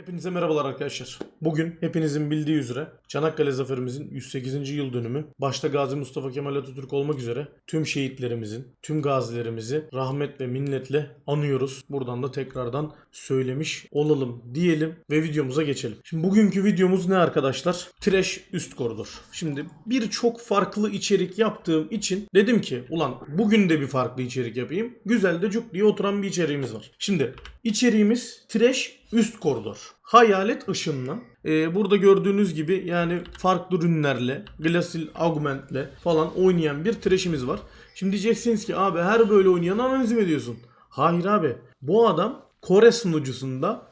Hepinize merhabalar arkadaşlar. Bugün hepinizin bildiği üzere Çanakkale Zaferimizin 108. yıl dönümü. Başta Gazi Mustafa Kemal Atatürk olmak üzere tüm şehitlerimizin, tüm gazilerimizi rahmet ve minnetle anıyoruz. Buradan da tekrardan söylemiş olalım diyelim ve videomuza geçelim. Şimdi bugünkü videomuz ne arkadaşlar? Trash üst koridor. Şimdi birçok farklı içerik yaptığım için dedim ki ulan bugün de bir farklı içerik yapayım. Güzel de cuk diye oturan bir içeriğimiz var. Şimdi içeriğimiz Trash üst koridor. Hayalet ışınla e, burada gördüğünüz gibi yani farklı ürünlerle, Glacial Augment'le falan oynayan bir trash'imiz var. Şimdi diyeceksiniz ki abi her böyle oynayan analiz mi ediyorsun? Hayır abi. Bu adam Kore sunucusunda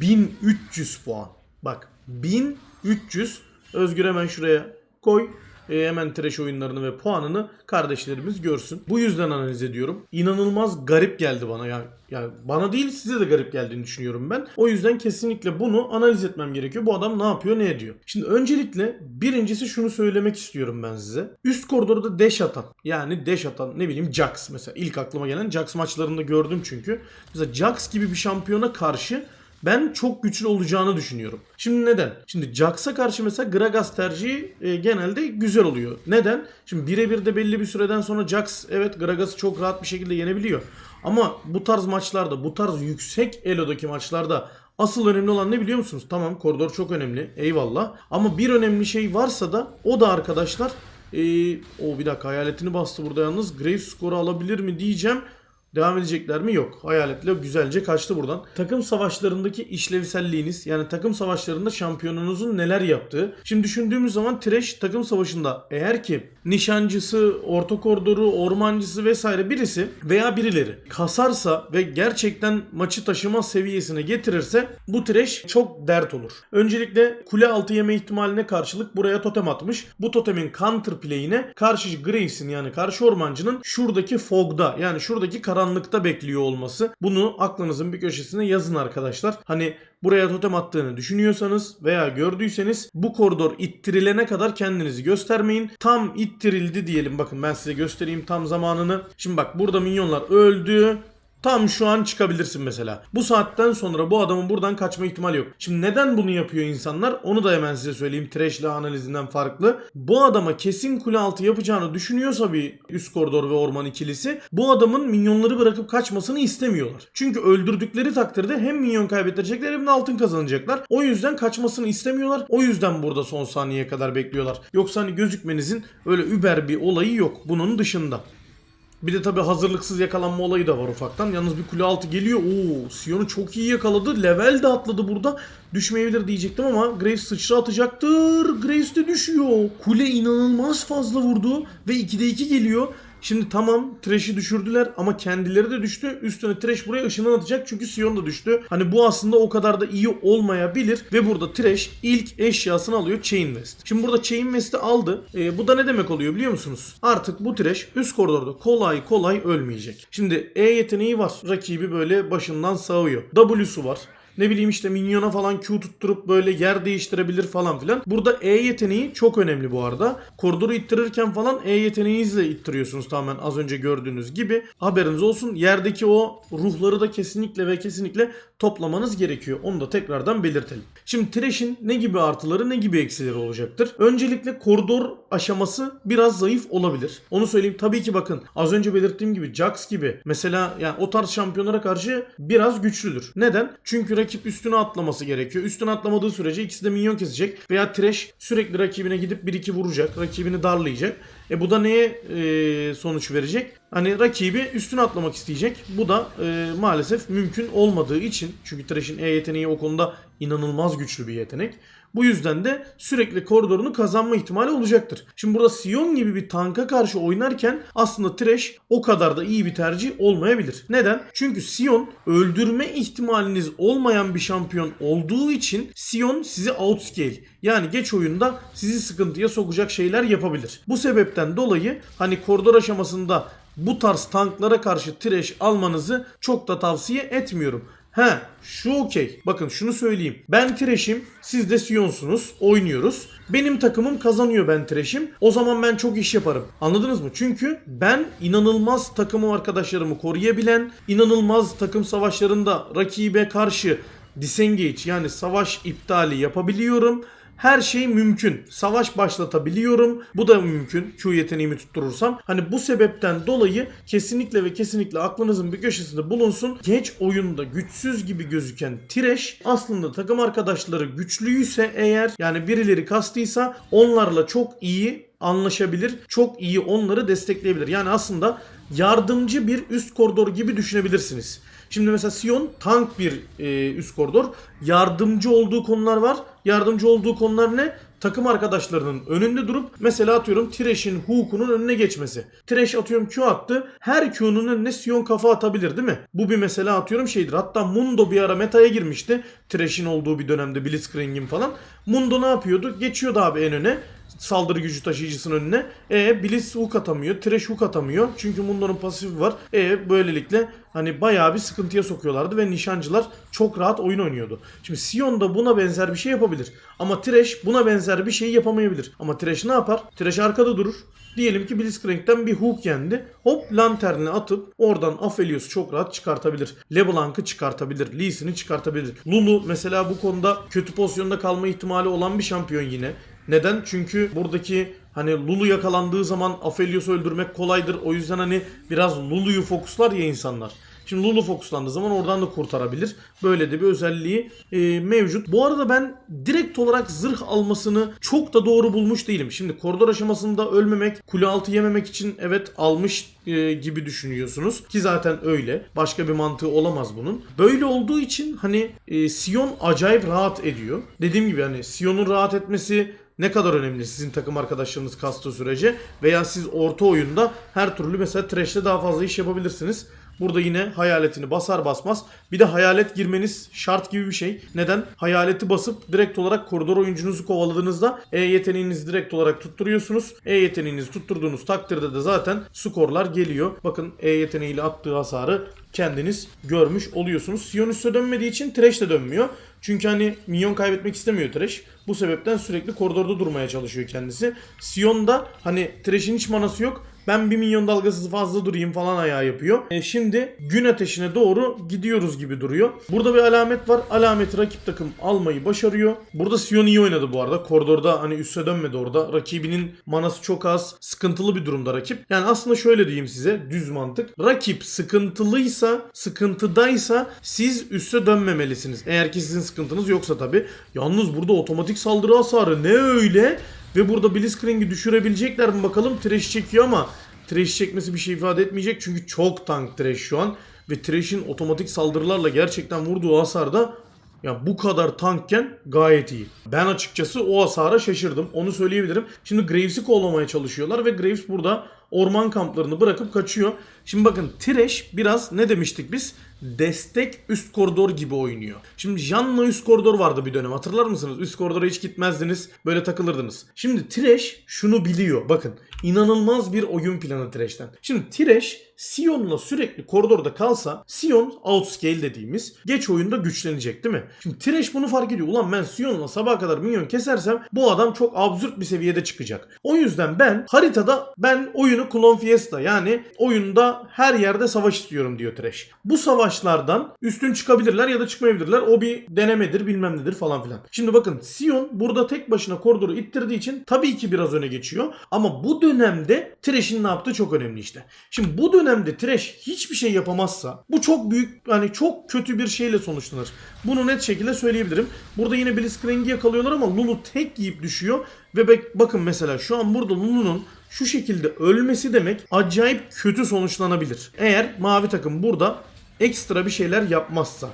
1300 puan. Bak 1300. Özgür hemen şuraya koy. E, hemen trash oyunlarını ve puanını kardeşlerimiz görsün. Bu yüzden analiz ediyorum. İnanılmaz garip geldi bana. Yani, yani bana değil size de garip geldiğini düşünüyorum ben. O yüzden kesinlikle bunu analiz etmem gerekiyor. Bu adam ne yapıyor ne ediyor. Şimdi öncelikle birincisi şunu söylemek istiyorum ben size. Üst koridorda dash atan yani dash atan ne bileyim Jax mesela ilk aklıma gelen Jax maçlarında gördüm çünkü. Mesela Jax gibi bir şampiyona karşı ben çok güçlü olacağını düşünüyorum. Şimdi neden? Şimdi Jax'a karşı mesela Gragas tercihi e, genelde güzel oluyor. Neden? Şimdi birebir de belli bir süreden sonra Jax evet Gragas'ı çok rahat bir şekilde yenebiliyor. Ama bu tarz maçlarda, bu tarz yüksek elodaki maçlarda Asıl önemli olan ne biliyor musunuz? Tamam koridor çok önemli. Eyvallah. Ama bir önemli şey varsa da o da arkadaşlar ee, o bir dakika hayaletini bastı burada yalnız. Graves skoru alabilir mi diyeceğim. Devam edecekler mi? Yok. Hayaletle güzelce kaçtı buradan. Takım savaşlarındaki işlevselliğiniz yani takım savaşlarında şampiyonunuzun neler yaptığı. Şimdi düşündüğümüz zaman Trash takım savaşında eğer ki nişancısı, orta koridoru, ormancısı vesaire birisi veya birileri kasarsa ve gerçekten maçı taşıma seviyesine getirirse bu Trash çok dert olur. Öncelikle kule altı yeme ihtimaline karşılık buraya totem atmış. Bu totemin counter play'ine karşı Graves'in yani karşı ormancının şuradaki fogda yani şuradaki karanlıkta bekliyor olması. Bunu aklınızın bir köşesine yazın arkadaşlar. Hani buraya totem attığını düşünüyorsanız veya gördüyseniz bu koridor ittirilene kadar kendinizi göstermeyin. Tam ittirildi diyelim. Bakın ben size göstereyim tam zamanını. Şimdi bak burada minyonlar öldü. Tam şu an çıkabilirsin mesela. Bu saatten sonra bu adamın buradan kaçma ihtimali yok. Şimdi neden bunu yapıyor insanlar? Onu da hemen size söyleyeyim. Trash'le analizinden farklı. Bu adama kesin kule altı yapacağını düşünüyorsa bir üst koridor ve orman ikilisi bu adamın minyonları bırakıp kaçmasını istemiyorlar. Çünkü öldürdükleri takdirde hem minyon kaybettirecekler hem de altın kazanacaklar. O yüzden kaçmasını istemiyorlar. O yüzden burada son saniyeye kadar bekliyorlar. Yoksa hani gözükmenizin öyle über bir olayı yok bunun dışında. Bir de tabi hazırlıksız yakalanma olayı da var ufaktan. Yalnız bir kule altı geliyor. Oo, Sion'u çok iyi yakaladı. Level de atladı burada. Düşmeyebilir diyecektim ama Graves sıçra atacaktır. Graves de düşüyor. Kule inanılmaz fazla vurdu ve 2'de 2 geliyor. Şimdi tamam Trash'i düşürdüler ama kendileri de düştü. Üstüne Trash buraya ışından atacak çünkü Sion da düştü. Hani bu aslında o kadar da iyi olmayabilir. Ve burada Trash ilk eşyasını alıyor Chain West. Şimdi burada Chain West'i aldı. Ee, bu da ne demek oluyor biliyor musunuz? Artık bu Trash üst koridorda kolay kolay ölmeyecek. Şimdi E yeteneği var. Rakibi böyle başından sağıyor. W'su var ne bileyim işte minyona falan Q tutturup böyle yer değiştirebilir falan filan. Burada E yeteneği çok önemli bu arada. Koridoru ittirirken falan E yeteneğinizle ittiriyorsunuz tamamen az önce gördüğünüz gibi. Haberiniz olsun. Yerdeki o ruhları da kesinlikle ve kesinlikle toplamanız gerekiyor. Onu da tekrardan belirtelim. Şimdi Thresh'in ne gibi artıları ne gibi eksileri olacaktır? Öncelikle koridor aşaması biraz zayıf olabilir. Onu söyleyeyim. Tabii ki bakın az önce belirttiğim gibi Jax gibi mesela yani o tarz şampiyonlara karşı biraz güçlüdür. Neden? Çünkü rakip üstüne atlaması gerekiyor. Üstüne atlamadığı sürece ikisi de minyon kesecek veya Thresh sürekli rakibine gidip 1-2 vuracak. Rakibini darlayacak. E bu da neye e, sonuç verecek? Hani rakibi üstüne atlamak isteyecek. Bu da e, maalesef mümkün olmadığı için çünkü Thresh'in E yeteneği o konuda inanılmaz güçlü bir yetenek. Bu yüzden de sürekli koridorunu kazanma ihtimali olacaktır. Şimdi burada Sion gibi bir tanka karşı oynarken aslında Thresh o kadar da iyi bir tercih olmayabilir. Neden? Çünkü Sion öldürme ihtimaliniz olmayan bir şampiyon olduğu için Sion sizi outscale yani geç oyunda sizi sıkıntıya sokacak şeyler yapabilir. Bu sebepten dolayı hani koridor aşamasında bu tarz tanklara karşı trash almanızı çok da tavsiye etmiyorum. He şu okey. Bakın şunu söyleyeyim. Ben Trash'im. Siz de Sion'sunuz. Oynuyoruz. Benim takımım kazanıyor ben Trash'im. O zaman ben çok iş yaparım. Anladınız mı? Çünkü ben inanılmaz takımı arkadaşlarımı koruyabilen, inanılmaz takım savaşlarında rakibe karşı disengage yani savaş iptali yapabiliyorum. Her şey mümkün. Savaş başlatabiliyorum. Bu da mümkün. Q yeteneğimi tutturursam. Hani bu sebepten dolayı kesinlikle ve kesinlikle aklınızın bir köşesinde bulunsun. Geç oyunda güçsüz gibi gözüken Tireş aslında takım arkadaşları güçlüyse eğer yani birileri kastıysa onlarla çok iyi anlaşabilir. Çok iyi onları destekleyebilir. Yani aslında yardımcı bir üst koridor gibi düşünebilirsiniz. Şimdi mesela Sion tank bir e, üst koridor. Yardımcı olduğu konular var. Yardımcı olduğu konular ne? Takım arkadaşlarının önünde durup mesela atıyorum Thresh'in Hook'unun önüne geçmesi. Thresh atıyorum Q attı. Her Q'nun önüne Sion kafa atabilir değil mi? Bu bir mesela atıyorum şeydir. Hatta Mundo bir ara metaya girmişti. Thresh'in olduğu bir dönemde Blitzcrank'in falan. Mundo ne yapıyordu? Geçiyordu abi en öne saldırı gücü taşıyıcısının önüne. E Blitz hook atamıyor. Trash hook atamıyor. Çünkü Mundo'nun pasifi var. E böylelikle hani bayağı bir sıkıntıya sokuyorlardı ve nişancılar çok rahat oyun oynuyordu. Şimdi Sion da buna benzer bir şey yapabilir. Ama Trash buna benzer bir şey yapamayabilir. Ama Trash ne yapar? Trash arkada durur. Diyelim ki Blitzcrank'ten bir hook yendi. Hop lanternini atıp oradan Aphelios'u çok rahat çıkartabilir. LeBlanc'ı çıkartabilir. Lee Sin'i çıkartabilir. Lulu mesela bu konuda kötü pozisyonda kalma ihtimali olan bir şampiyon yine. Neden? Çünkü buradaki hani Lulu yakalandığı zaman Aphelios'u öldürmek kolaydır. O yüzden hani biraz Lulu'yu fokuslar ya insanlar. Şimdi Lulu fokuslandığı zaman oradan da kurtarabilir. Böyle de bir özelliği e, mevcut. Bu arada ben direkt olarak zırh almasını çok da doğru bulmuş değilim. Şimdi koridor aşamasında ölmemek, kule altı yememek için evet almış e, gibi düşünüyorsunuz. Ki zaten öyle. Başka bir mantığı olamaz bunun. Böyle olduğu için hani e, Sion acayip rahat ediyor. Dediğim gibi hani Sion'un rahat etmesi ne kadar önemli sizin takım arkadaşlarınız kastığı sürece veya siz orta oyunda her türlü mesela Thresh'te daha fazla iş yapabilirsiniz. Burada yine hayaletini basar basmaz. Bir de hayalet girmeniz şart gibi bir şey. Neden? Hayaleti basıp direkt olarak koridor oyuncunuzu kovaladığınızda E yeteneğinizi direkt olarak tutturuyorsunuz. E yeteneğinizi tutturduğunuz takdirde de zaten skorlar geliyor. Bakın E yeteneğiyle attığı hasarı kendiniz görmüş oluyorsunuz. Sion üste dönmediği için Thresh de dönmüyor. Çünkü hani minyon kaybetmek istemiyor Thresh. Bu sebepten sürekli koridorda durmaya çalışıyor kendisi. Sion da hani Thresh'in hiç manası yok. Ben bir milyon dalgası fazla durayım falan ayağı yapıyor. E şimdi gün ateşine doğru gidiyoruz gibi duruyor. Burada bir alamet var. Alameti rakip takım almayı başarıyor. Burada Sion iyi oynadı bu arada. Koridorda hani üste dönmedi orada. Rakibinin manası çok az. Sıkıntılı bir durumda rakip. Yani aslında şöyle diyeyim size düz mantık. Rakip sıkıntılıysa, sıkıntıdaysa siz üste dönmemelisiniz. Eğer ki sizin sıkıntınız yoksa tabi. Yalnız burada otomatik saldırı hasarı ne öyle? Ve burada Blitzcrank'i düşürebilecekler mi bakalım. Trash çekiyor ama Trash çekmesi bir şey ifade etmeyecek. Çünkü çok tank Trash şu an. Ve Trash'in otomatik saldırılarla gerçekten vurduğu hasarda ya bu kadar tankken gayet iyi. Ben açıkçası o hasara şaşırdım. Onu söyleyebilirim. Şimdi Graves'i kollamaya çalışıyorlar ve Graves burada orman kamplarını bırakıp kaçıyor. Şimdi bakın Thresh biraz ne demiştik biz? Destek üst koridor gibi oynuyor. Şimdi Janna üst koridor vardı bir dönem hatırlar mısınız? Üst koridora hiç gitmezdiniz böyle takılırdınız. Şimdi Thresh şunu biliyor bakın. inanılmaz bir oyun planı Thresh'ten. Şimdi Thresh Sion'la sürekli koridorda kalsa Sion outscale dediğimiz geç oyunda güçlenecek değil mi? Şimdi Thresh bunu fark ediyor. Ulan ben Sion'la sabaha kadar minyon kesersem bu adam çok absürt bir seviyede çıkacak. O yüzden ben haritada ben oyunu Clone Fiesta yani oyunda her yerde savaş istiyorum diyor Thresh. Bu savaşlardan üstün çıkabilirler ya da çıkmayabilirler. O bir denemedir bilmem nedir falan filan. Şimdi bakın Sion burada tek başına koridoru ittirdiği için tabii ki biraz öne geçiyor. Ama bu dönemde Thresh'in ne yaptığı çok önemli işte. Şimdi bu dönemde Thresh hiçbir şey yapamazsa bu çok büyük hani çok kötü bir şeyle sonuçlanır. Bunu net şekilde söyleyebilirim. Burada yine Blitzcrank'i yakalıyorlar ama Lulu tek yiyip düşüyor. Ve bak- bakın mesela şu an burada Lulu'nun şu şekilde ölmesi demek acayip kötü sonuçlanabilir. Eğer mavi takım burada ekstra bir şeyler yapmazsa.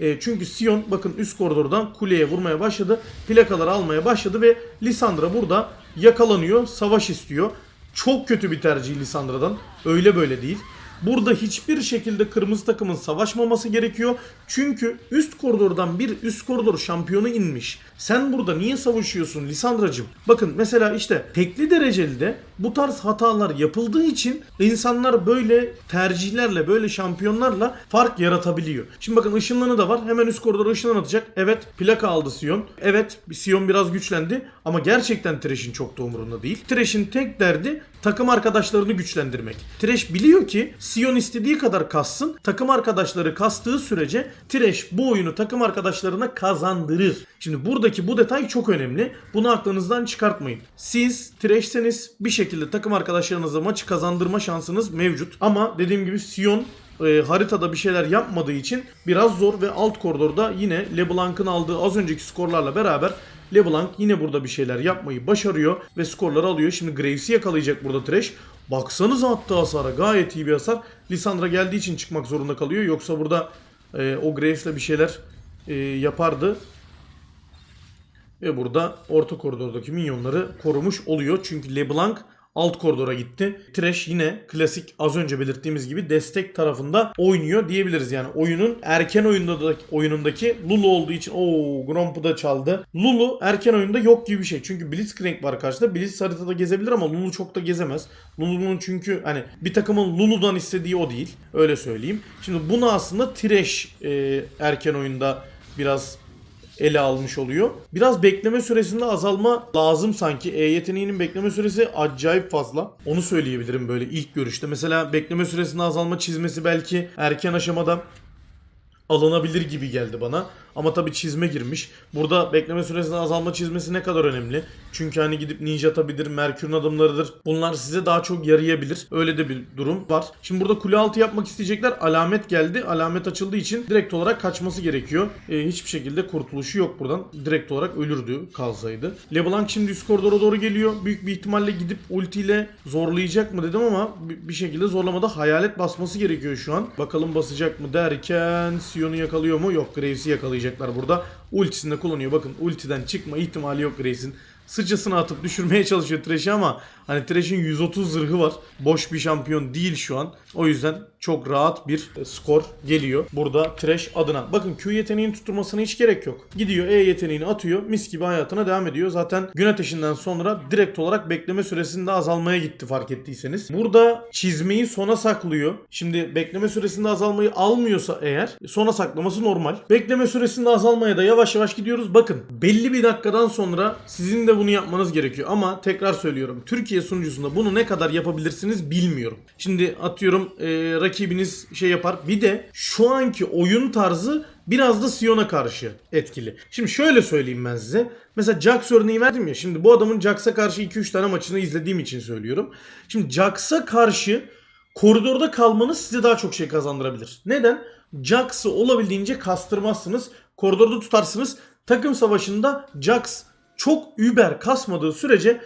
E, çünkü Sion bakın üst koridordan kuleye vurmaya başladı. Plakaları almaya başladı ve Lisandra burada yakalanıyor. Savaş istiyor. Çok kötü bir tercih Lisandra'dan. Öyle böyle değil. Burada hiçbir şekilde kırmızı takımın savaşmaması gerekiyor. Çünkü üst koridordan bir üst koridor şampiyonu inmiş. Sen burada niye savaşıyorsun Lisandra'cığım? Bakın mesela işte tekli dereceli de bu tarz hatalar yapıldığı için insanlar böyle tercihlerle böyle şampiyonlarla fark yaratabiliyor. Şimdi bakın ışınlanı da var. Hemen üst koridora ışınlan atacak. Evet plaka aldı Sion. Evet Sion biraz güçlendi ama gerçekten Thresh'in çok da umurunda değil. Thresh'in tek derdi takım arkadaşlarını güçlendirmek. Thresh biliyor ki Sion istediği kadar kassın. Takım arkadaşları kastığı sürece Thresh bu oyunu takım arkadaşlarına kazandırır. Şimdi buradaki bu detay çok önemli. Bunu aklınızdan çıkartmayın. Siz Thresh'seniz bir şekilde takım arkadaşlarınıza maçı kazandırma şansınız mevcut. Ama dediğim gibi Sion e, haritada bir şeyler yapmadığı için biraz zor ve alt koridorda yine LeBlanc'ın aldığı az önceki skorlarla beraber LeBlanc yine burada bir şeyler yapmayı başarıyor ve skorları alıyor. Şimdi Graves'i yakalayacak burada Thresh. Baksanıza attığı hasara gayet iyi bir hasar. Lisandra geldiği için çıkmak zorunda kalıyor. Yoksa burada e, o Graves'le bir şeyler e, yapardı. Ve burada orta koridordaki minyonları korumuş oluyor. Çünkü LeBlanc alt koridora gitti. Thresh yine klasik az önce belirttiğimiz gibi destek tarafında oynuyor diyebiliriz. Yani oyunun erken oyunda da, oyunundaki Lulu olduğu için o Gromp'u da çaldı. Lulu erken oyunda yok gibi bir şey. Çünkü Blitzcrank var karşıda. Blitz haritada gezebilir ama Lulu çok da gezemez. Lulu'nun çünkü hani bir takımın Lulu'dan istediği o değil. Öyle söyleyeyim. Şimdi bunu aslında Thresh e, erken oyunda biraz ele almış oluyor. Biraz bekleme süresinde azalma lazım sanki. E yeteneğinin bekleme süresi acayip fazla. Onu söyleyebilirim böyle ilk görüşte. Mesela bekleme süresinde azalma çizmesi belki erken aşamada alınabilir gibi geldi bana. Ama tabii çizme girmiş. Burada bekleme süresinde azalma çizmesi ne kadar önemli? Çünkü hani gidip ninja atabilir, Merkür'ün adımlarıdır. Bunlar size daha çok yarayabilir. Öyle de bir durum var. Şimdi burada kule altı yapmak isteyecekler. Alamet geldi. Alamet açıldığı için direkt olarak kaçması gerekiyor. Ee, hiçbir şekilde kurtuluşu yok buradan. Direkt olarak ölürdü kalsaydı. LeBlanc şimdi üst koridora doğru geliyor. Büyük bir ihtimalle gidip ultiyle zorlayacak mı dedim ama bir- şekilde zorlamada hayalet basması gerekiyor şu an. Bakalım basacak mı derken Sion'u yakalıyor mu? Yok Graves'i yakalayacaklar burada. Ultisini de kullanıyor. Bakın ultiden çıkma ihtimali yok Graves'in. Sıçrasını atıp düşürmeye çalışıyor Thresh'i ama hani Thresh'in 130 zırhı var. Boş bir şampiyon değil şu an. O yüzden çok rahat bir e, skor geliyor burada Thresh adına. Bakın Q yeteneğini tutturmasına hiç gerek yok. Gidiyor E yeteneğini atıyor. Mis gibi hayatına devam ediyor. Zaten gün ateşinden sonra direkt olarak bekleme süresinde azalmaya gitti fark ettiyseniz. Burada çizmeyi sona saklıyor. Şimdi bekleme süresinde azalmayı almıyorsa eğer sona saklaması normal. Bekleme süresinde azalmaya da yavaş yavaş gidiyoruz. Bakın belli bir dakikadan sonra sizin de bunu yapmanız gerekiyor. Ama tekrar söylüyorum. Türkiye sunucusunda bunu ne kadar yapabilirsiniz bilmiyorum. Şimdi atıyorum e, rakibiniz şey yapar. Bir de şu anki oyun tarzı biraz da Sion'a karşı etkili. Şimdi şöyle söyleyeyim ben size. Mesela Jax örneği verdim ya. Şimdi bu adamın Jax'a karşı 2-3 tane maçını izlediğim için söylüyorum. Şimdi Jax'a karşı koridorda kalmanız size daha çok şey kazandırabilir. Neden? Jax'ı olabildiğince kastırmazsınız. Koridorda tutarsınız. Takım savaşında Jax çok über kasmadığı sürece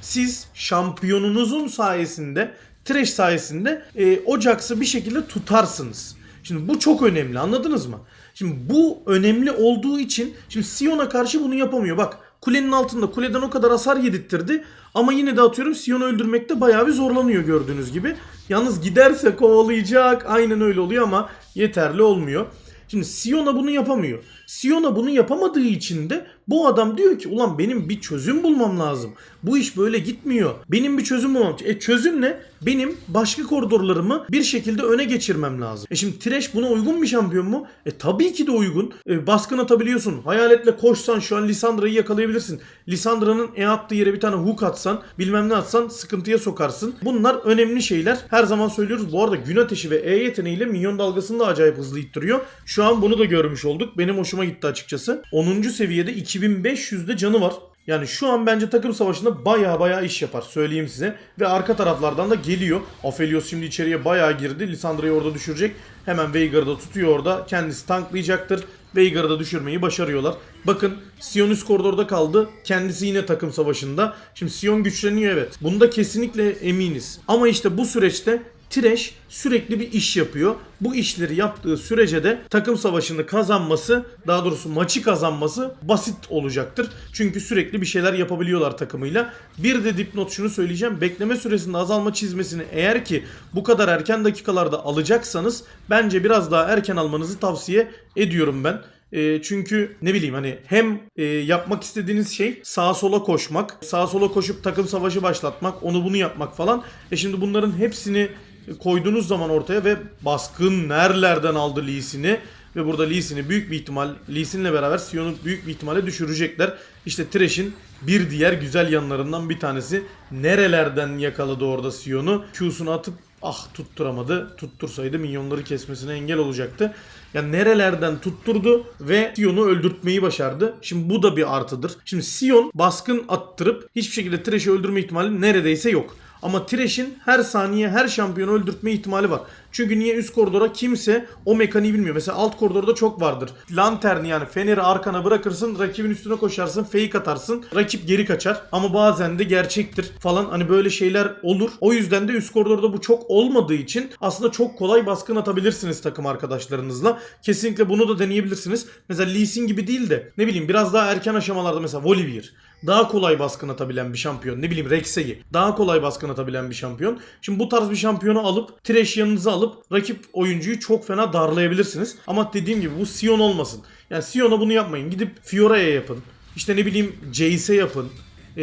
siz şampiyonunuzun sayesinde Thresh sayesinde e, o Jax'ı bir şekilde tutarsınız. Şimdi bu çok önemli anladınız mı? Şimdi bu önemli olduğu için şimdi Sion'a karşı bunu yapamıyor. Bak kulenin altında kuleden o kadar hasar yedirttirdi ama yine de atıyorum Sion'u öldürmekte bayağı bir zorlanıyor gördüğünüz gibi. Yalnız giderse kovalayacak aynen öyle oluyor ama yeterli olmuyor. Şimdi Sion'a bunu yapamıyor. Sion'a bunu yapamadığı için de bu adam diyor ki ulan benim bir çözüm bulmam lazım. Bu iş böyle gitmiyor. Benim bir çözüm bulmam. E çözüm ne? Benim başka koridorlarımı bir şekilde öne geçirmem lazım. E şimdi Thresh buna uygun bir şampiyon mu? E tabii ki de uygun. E, baskın atabiliyorsun. Hayaletle koşsan şu an Lisandra'yı yakalayabilirsin. Lisandra'nın E attığı yere bir tane hook atsan bilmem ne atsan sıkıntıya sokarsın. Bunlar önemli şeyler. Her zaman söylüyoruz. Bu arada gün ateşi ve E yeteneğiyle minyon dalgasını da acayip hızlı ittiriyor. Şu an bunu da görmüş olduk. Benim hoşuma gitti açıkçası. 10. seviyede 2500'de canı var. Yani şu an bence takım savaşında baya baya iş yapar söyleyeyim size. Ve arka taraflardan da geliyor. Aphelios şimdi içeriye baya girdi. Lisandra'yı orada düşürecek. Hemen Veigar'ı da tutuyor orada. Kendisi tanklayacaktır. Veigar'ı da düşürmeyi başarıyorlar. Bakın Sion üst koridorda kaldı. Kendisi yine takım savaşında. Şimdi Sion güçleniyor evet. Bunda kesinlikle eminiz. Ama işte bu süreçte Thresh sürekli bir iş yapıyor. Bu işleri yaptığı sürece de takım savaşını kazanması, daha doğrusu maçı kazanması basit olacaktır. Çünkü sürekli bir şeyler yapabiliyorlar takımıyla. Bir de dipnot şunu söyleyeceğim. Bekleme süresinde azalma çizmesini eğer ki bu kadar erken dakikalarda alacaksanız bence biraz daha erken almanızı tavsiye ediyorum ben. E, çünkü ne bileyim hani hem e, yapmak istediğiniz şey sağa sola koşmak, sağa sola koşup takım savaşı başlatmak, onu bunu yapmak falan. E şimdi bunların hepsini koyduğunuz zaman ortaya ve baskın nerelerden aldı Lee Sin'i ve burada Lee Sin'i büyük bir ihtimal Lee Sin'le beraber Sion'u büyük bir ihtimalle düşürecekler. İşte Thresh'in bir diğer güzel yanlarından bir tanesi. Nerelerden yakaladı orada Sion'u? Q'sunu atıp ah tutturamadı. Tuttursaydı minyonları kesmesine engel olacaktı. Yani nerelerden tutturdu ve Sion'u öldürtmeyi başardı. Şimdi bu da bir artıdır. Şimdi Sion baskın attırıp hiçbir şekilde Thresh'i öldürme ihtimali neredeyse yok. Ama Thresh'in her saniye her şampiyonu öldürtme ihtimali var. Çünkü niye üst koridora kimse o mekaniği bilmiyor. Mesela alt koridorda çok vardır. Lanterni yani feneri arkana bırakırsın, rakibin üstüne koşarsın, fake atarsın. Rakip geri kaçar. Ama bazen de gerçektir falan. Hani böyle şeyler olur. O yüzden de üst koridorda bu çok olmadığı için aslında çok kolay baskın atabilirsiniz takım arkadaşlarınızla. Kesinlikle bunu da deneyebilirsiniz. Mesela Lee Sin gibi değil de ne bileyim biraz daha erken aşamalarda mesela Volibear daha kolay baskın atabilen bir şampiyon. Ne bileyim Rex'e'yi daha kolay baskın atabilen bir şampiyon. Şimdi bu tarz bir şampiyonu alıp Thresh yanınıza alıp rakip oyuncuyu çok fena darlayabilirsiniz. Ama dediğim gibi bu Sion olmasın. Yani Sion'a bunu yapmayın. Gidip Fiora'ya yapın. İşte ne bileyim Jace'e yapın. E,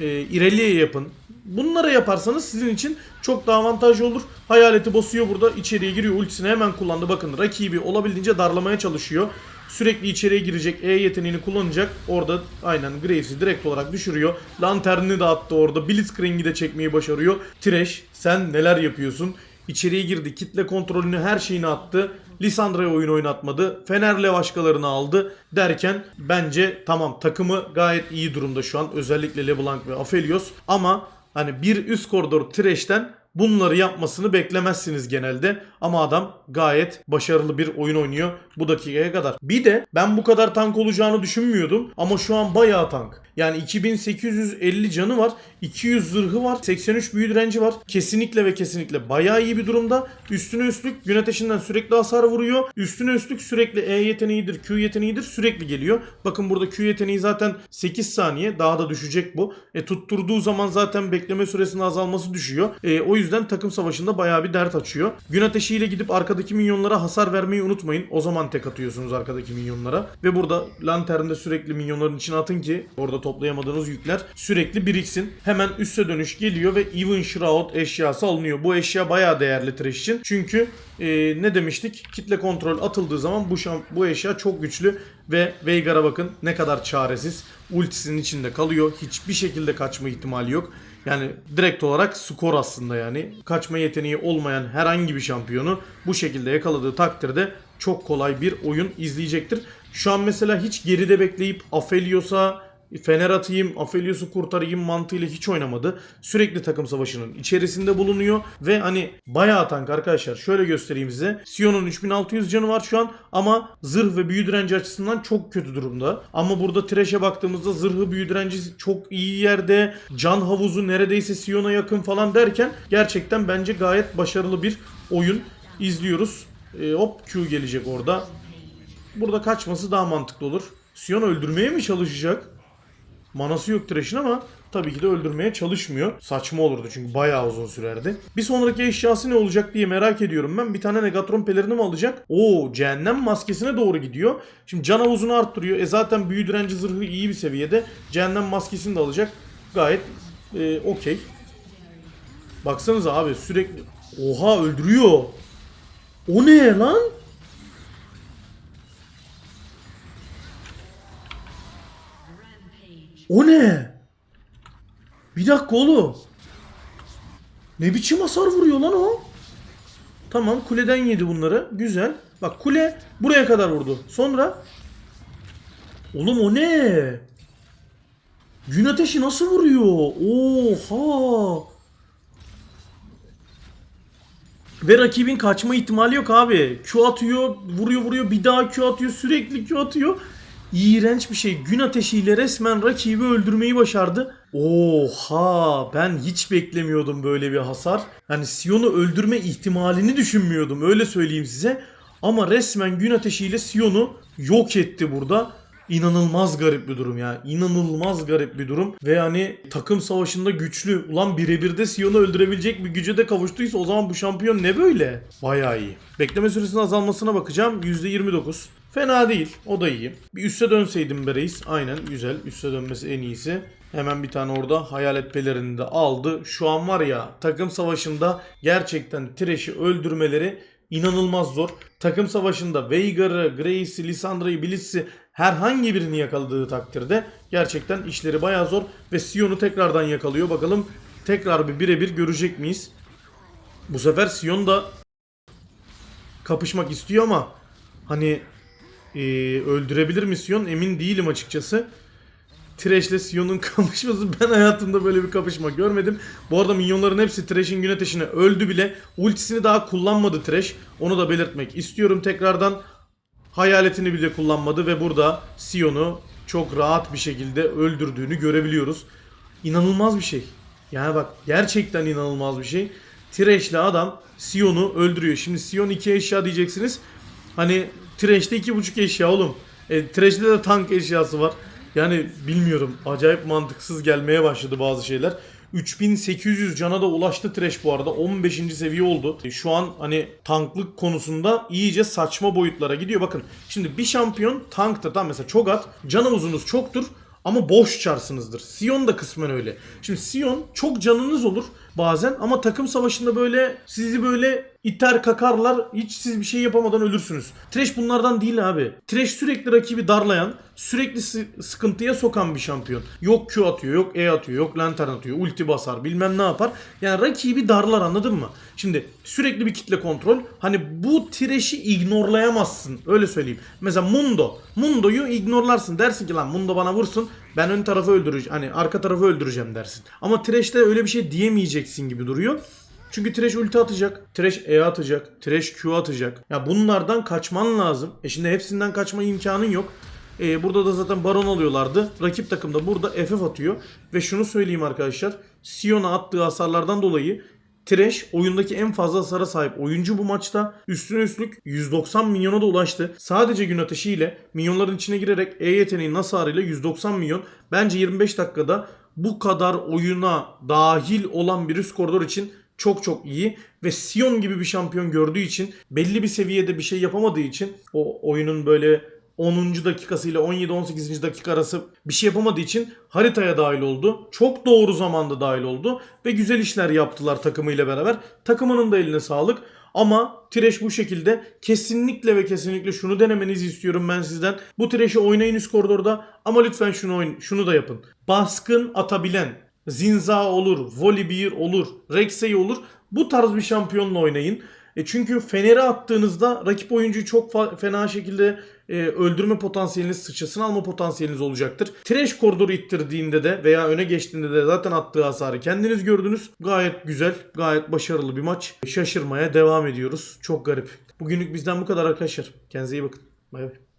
e, Irelia'ya yapın. Bunları yaparsanız sizin için çok daha avantajlı olur. Hayaleti basıyor burada. içeriye giriyor. Ultisini hemen kullandı. Bakın rakibi olabildiğince darlamaya çalışıyor. Sürekli içeriye girecek. E yeteneğini kullanacak. Orada aynen Graves'i direkt olarak düşürüyor. Lanternini de attı orada. Blitzcrank'i de çekmeyi başarıyor. Trash sen neler yapıyorsun? İçeriye girdi. Kitle kontrolünü her şeyini attı. Lisandra'ya oyun oynatmadı. Fener'le başkalarını aldı derken bence tamam takımı gayet iyi durumda şu an. Özellikle LeBlanc ve Aphelios. Ama hani bir üst koridor Thresh'ten bunları yapmasını beklemezsiniz genelde. Ama adam gayet başarılı bir oyun oynuyor bu dakikaya kadar. Bir de ben bu kadar tank olacağını düşünmüyordum ama şu an bayağı tank. Yani 2850 canı var, 200 zırhı var, 83 büyü direnci var. Kesinlikle ve kesinlikle bayağı iyi bir durumda. Üstüne üstlük gün ateşinden sürekli hasar vuruyor. Üstüne üstlük sürekli E yeteneğidir, Q yeteneğidir sürekli geliyor. Bakın burada Q yeteneği zaten 8 saniye daha da düşecek bu. E tutturduğu zaman zaten bekleme süresinin azalması düşüyor. E, o yüzden takım savaşında bayağı bir dert açıyor. Gün ateşiyle gidip arkadaki minyonlara hasar vermeyi unutmayın. O zaman tek atıyorsunuz arkadaki minyonlara. Ve burada lanternde sürekli minyonların içine atın ki orada toplayamadığınız yükler sürekli biriksin. Hemen üste dönüş geliyor ve Even Shroud eşyası alınıyor. Bu eşya bayağı değerli Thresh için. Çünkü e, ne demiştik? Kitle kontrol atıldığı zaman bu bu eşya çok güçlü ve Veigar'a bakın ne kadar çaresiz. Ultisinin içinde kalıyor. Hiçbir şekilde kaçma ihtimali yok. Yani direkt olarak skor aslında yani. Kaçma yeteneği olmayan herhangi bir şampiyonu bu şekilde yakaladığı takdirde çok kolay bir oyun izleyecektir. Şu an mesela hiç geride bekleyip Aphelios'a Fener atayım, Aphelios'u kurtarayım mantığıyla hiç oynamadı. Sürekli takım savaşının içerisinde bulunuyor ve hani bayağı tank arkadaşlar. Şöyle göstereyim size. Sion'un 3600 canı var şu an ama zırh ve büyü direnci açısından çok kötü durumda. Ama burada Thresh'e baktığımızda zırhı büyü direnci çok iyi yerde. Can havuzu neredeyse Sion'a yakın falan derken gerçekten bence gayet başarılı bir oyun izliyoruz. E, hop Q gelecek orada. Burada kaçması daha mantıklı olur. Sion öldürmeye mi çalışacak? Manası yok Thresh'in ama tabii ki de öldürmeye çalışmıyor. Saçma olurdu çünkü bayağı uzun sürerdi. Bir sonraki eşyası ne olacak diye merak ediyorum ben. Bir tane Negatron pelerini mi alacak? Oo cehennem maskesine doğru gidiyor. Şimdi can havuzunu arttırıyor. E zaten büyü direnci zırhı iyi bir seviyede. Cehennem maskesini de alacak. Gayet e, okey. Baksanıza abi sürekli... Oha öldürüyor. O ne lan? O ne? Bir dakika oğlum. Ne biçim hasar vuruyor lan o? Tamam kuleden yedi bunları. Güzel. Bak kule buraya kadar vurdu. Sonra Oğlum o ne? Gün ateşi nasıl vuruyor? Oha! Ve rakibin kaçma ihtimali yok abi. Q atıyor, vuruyor vuruyor, bir daha Q atıyor, sürekli Q atıyor. İğrenç bir şey. Gün ateşiyle resmen rakibi öldürmeyi başardı. Oha ben hiç beklemiyordum böyle bir hasar. Yani Sion'u öldürme ihtimalini düşünmüyordum öyle söyleyeyim size. Ama resmen gün ateşiyle Sion'u yok etti burada. İnanılmaz garip bir durum ya. İnanılmaz garip bir durum. Ve hani takım savaşında güçlü. Ulan birebir de Sion'u öldürebilecek bir güce de kavuştuysa o zaman bu şampiyon ne böyle? Bayağı iyi. Bekleme süresinin azalmasına bakacağım. %29. Fena değil. O da iyi. Bir üste dönseydim be reis. Aynen güzel. Üste dönmesi en iyisi. Hemen bir tane orada hayalet pelerini de aldı. Şu an var ya takım savaşında gerçekten Thresh'i öldürmeleri inanılmaz zor. Takım savaşında Veigar'ı, Grace'i, Lissandra'yı, Blitz'i herhangi birini yakaladığı takdirde gerçekten işleri bayağı zor. Ve Sion'u tekrardan yakalıyor. Bakalım tekrar bir birebir görecek miyiz? Bu sefer Sion da kapışmak istiyor ama hani e, öldürebilir mi Sion emin değilim açıkçası. Thresh'le Sion'un kapışması ben hayatımda böyle bir kapışma görmedim. Bu arada minyonların hepsi Thresh'in gün ateşine öldü bile. Ultisini daha kullanmadı Thresh. Onu da belirtmek istiyorum tekrardan. Hayaletini bile kullanmadı ve burada Sion'u çok rahat bir şekilde öldürdüğünü görebiliyoruz. İnanılmaz bir şey. Yani bak gerçekten inanılmaz bir şey. Thresh'le adam Sion'u öldürüyor. Şimdi Sion 2 eşya diyeceksiniz. Hani Thresh'te 2.5 eşya oğlum. E, Thresh'te de tank eşyası var. Yani bilmiyorum. Acayip mantıksız gelmeye başladı bazı şeyler. 3800 cana da ulaştı Thresh bu arada. 15. seviye oldu. E, Şu an hani tanklık konusunda iyice saçma boyutlara gidiyor. Bakın şimdi bir şampiyon tankta tam mesela Cho'Gath canımızınız çoktur ama boş çarsınızdır. Sion da kısmen öyle. Şimdi Sion çok canınız olur bazen ama takım savaşında böyle sizi böyle iter kakarlar hiç siz bir şey yapamadan ölürsünüz. Thresh bunlardan değil abi. Thresh sürekli rakibi darlayan, sürekli sı- sıkıntıya sokan bir şampiyon. Yok Q atıyor, yok E atıyor, yok lantern atıyor, ulti basar, bilmem ne yapar. Yani rakibi darlar anladın mı? Şimdi sürekli bir kitle kontrol. Hani bu Thresh'i ignorlayamazsın. Öyle söyleyeyim. Mesela Mundo. Mundo'yu ignorlarsın. Dersin ki lan Mundo bana vursun. Ben ön tarafı öldüreceğim. Hani arka tarafı öldüreceğim dersin. Ama Thresh'te öyle bir şey diyemeyeceksin gibi duruyor. Çünkü Thresh ulti atacak, Thresh E atacak, Thresh Q atacak. Ya bunlardan kaçman lazım. E şimdi hepsinden kaçma imkanın yok. E burada da zaten Baron alıyorlardı. Rakip takım da burada FF atıyor. Ve şunu söyleyeyim arkadaşlar. Sion'a attığı hasarlardan dolayı Thresh oyundaki en fazla hasara sahip oyuncu bu maçta. Üstüne üstlük 190 milyona da ulaştı. Sadece gün ateşiyle minyonların içine girerek E yeteneğinin hasarıyla 190 milyon. Bence 25 dakikada bu kadar oyuna dahil olan bir üst koridor için çok çok iyi ve Sion gibi bir şampiyon gördüğü için belli bir seviyede bir şey yapamadığı için o oyunun böyle 10. dakikası ile 17-18. dakika arası bir şey yapamadığı için haritaya dahil oldu. Çok doğru zamanda dahil oldu ve güzel işler yaptılar takımıyla beraber. Takımının da eline sağlık. Ama Thresh bu şekilde kesinlikle ve kesinlikle şunu denemenizi istiyorum ben sizden. Bu Thresh'i oynayın üst koridorda ama lütfen şunu oyn şunu da yapın. Baskın atabilen, Zinza olur, Volibear olur, Rexey olur. Bu tarz bir şampiyonla oynayın. E çünkü Fener'e attığınızda rakip oyuncuyu çok fena şekilde e, öldürme potansiyeliniz, sıçrasını alma potansiyeliniz olacaktır. Trash koridoru ittirdiğinde de veya öne geçtiğinde de zaten attığı hasarı kendiniz gördünüz. Gayet güzel, gayet başarılı bir maç. Şaşırmaya devam ediyoruz. Çok garip. Bugünlük bizden bu kadar arkadaşlar. Kendinize iyi bakın. Bay bay.